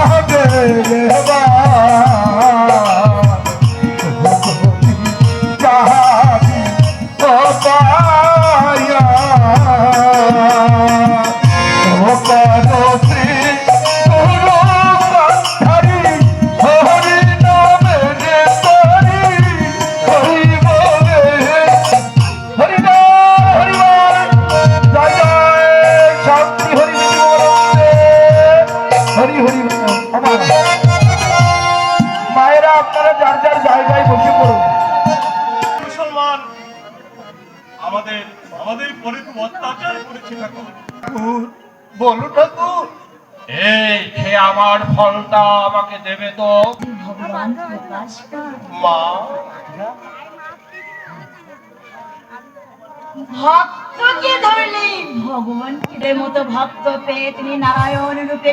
আগে রেবা হরি মায়েরা আপনারা যার যার জায়গায় বসে পড়ুন। মুসলমান আমাদের আমাদের পরে খুব অত্যাচার করেছে ঠাকুর। বলো ঠাকুর। এই আমার ফলটা আমাকে দেবে তো? ভগবান প্রকাশ মা ভক্তকে ধরলে ভগবান এর মতো ভক্ত পেয়ে তিনি নারায়ণ রূপে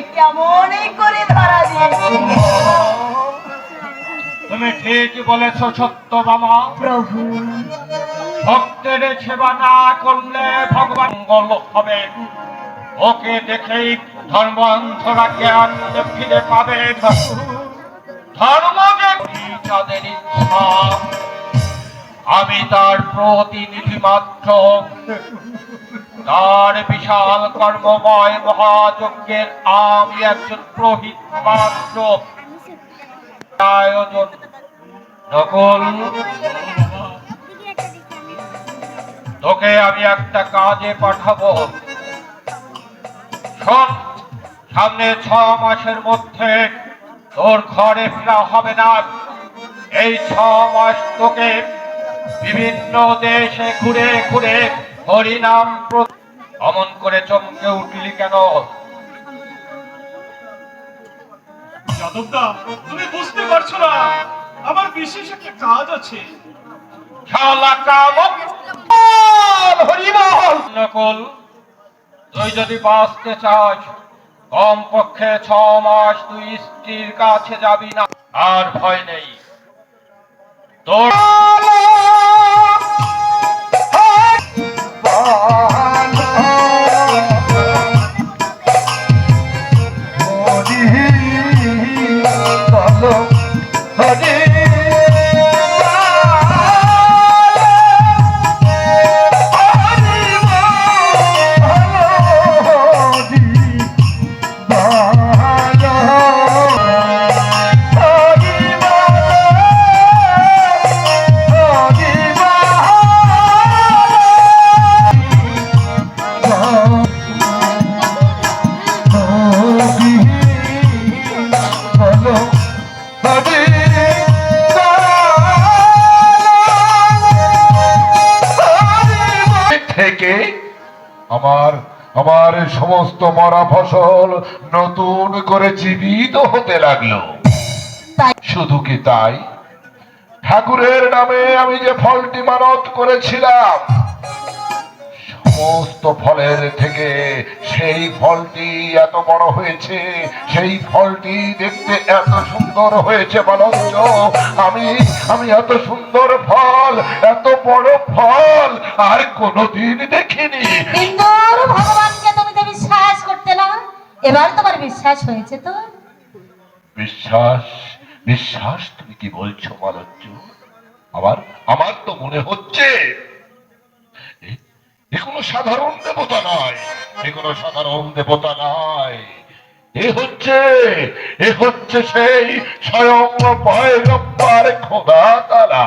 করে ধরা দিয়েছে তুমি ঠিকই বলেছ সত্য মামা প্রভু। ভক্তের সেবা না করলে ভগবান মঙ্গল হবে। ওকে দেখেই ধর্মান্তরা জ্ঞান ফিরে পাবে। ধর্ম যে যাদের ইচ্ছা। আমি তার প্রতিনিধি মাত্র। তার বিশাল কর্মময় মহাযজ্ঞের আমি একজন প্রহিত মাত্র। আয়োজন। নকল, তোকে আমি একটা কাজে পাঠাবো। শোন, সামনে ছ মাসের মধ্যে তোর ঘরে ফেরা হবে না। এই ছ মাস তোকে বিভিন্ন দেশে ঘুরে ঘুরে হরিনাম অমন করে চমকে উঠলি কেন? যাদবদা তুমি বুঝতে পারছ না আমার বিশেষ একটা কাজ আছে। শালা তুই যদি বাঁচতে চাস কম পক্ষে ছ মাস তুই স্ত্রীর কাছে যাবি না। আর ভয় নেই। তোর আমার আমার সমস্ত মরা ফসল নতুন করে জীবিত হতে লাগল। শুধু কি তাই? ঠাকুরের নামে আমি যে ফলটি মানত করেছিলাম সমস্ত ফলের থেকে সেই ফলটি এত বড় হয়েছে সেই ফলটি দেখতে এত সুন্দর হয়েছে বলঞ্চ আমি আমি এত সুন্দর ফল এত বড় ফল আর কোনোদিন দেখিনি। ভগবানকে তুমি তো বিশ্বাস করতে না? এবার তোমার বিশ্বাস হয়েছে তো? বিশ্বাস বিশ্বাস তুমি কি বলছো মালজ্জ আমার আমার তো মনে হচ্ছে সাধারণ দেবতা নয় এ কোনো সাধারণ দেবতা নয়। এ হচ্ছে এ হচ্ছে সেই স্বয়ং পয়গম্বর খোদা তারা